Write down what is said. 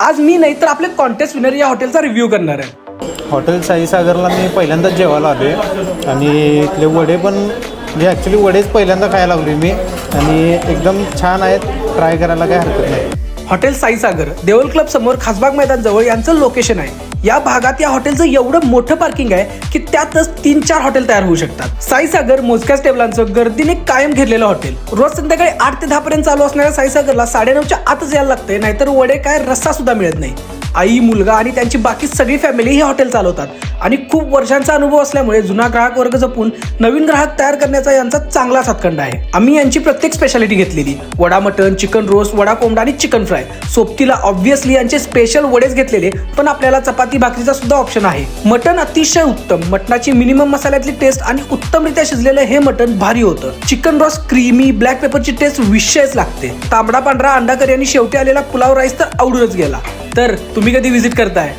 आज मी नाही तर आपले कॉन्टेस्ट विनर या हॉटेलचा रिव्ह्यू करणार आहे. हॉटेल साईसागरला मी पहिल्यांदाच जेवायला आलो आहे आणि इथले वडे पण म्हणजे ॲक्च्युली वडेच पहिल्यांदा खायला लागलो मी. आणि एकदम छान आहेत. ट्राय करायला काही हरकत नाही. हॉटेल साईसागर देवल क्लब समोर खासबाग मैदान जवळ यांचं लोकेशन आहे. या भागात या हॉटेलचं एवढं मोठं पार्किंग आहे की त्यातच तीन चार हॉटेल तयार होऊ शकतात. साईसागर मोजक्याच टेबलांचं गर्दीने कायम घेरलेलं हॉटेल. रोज संध्याकाळी आठ ते दहा पर्यंत चालू असणाऱ्या साईसागरला साडेनऊच्या आतच यायला लागते नाहीतर वडे काय रस्सा सुद्धा मिळत नाही. आई मुलगा आणि त्यांची बाकी सगळी फॅमिली हे हॉटेल चालवतात. आणि खूप वर्षांचा अनुभव असल्यामुळे जुना ग्राहक वर्ग जपून नवीन ग्राहक तयार करण्याचा यांचा चांगला सातखंड आहे. आम्ही यांची प्रत्येक स्पेशालिटी घेतलेली. Vada mutton chicken roast vada कोंबडा आणि चिकन फ्राय सोबतीला ऑब्व्हियसली यांचे स्पेशल वडेच घेतलेले पण आपल्याला चपाती भाकरीचा सुद्धा ऑप्शन आहे. मटन अतिशय उत्तम. मटणाची मिनिमम मसाल्यातली टेस्ट आणि उत्तमरित्या शिजलेलं हे मटन भारी होतं. चिकन रोस्ट क्रीमी ब्लॅक पेपरची टेस्ट विशेष लागते. तांबडा पांढरा अंडा करी आणि शेवटी आलेला पुलाव राईस तर आवडूनच गेला. तर तुम्ही कधी व्हिजिट करताय?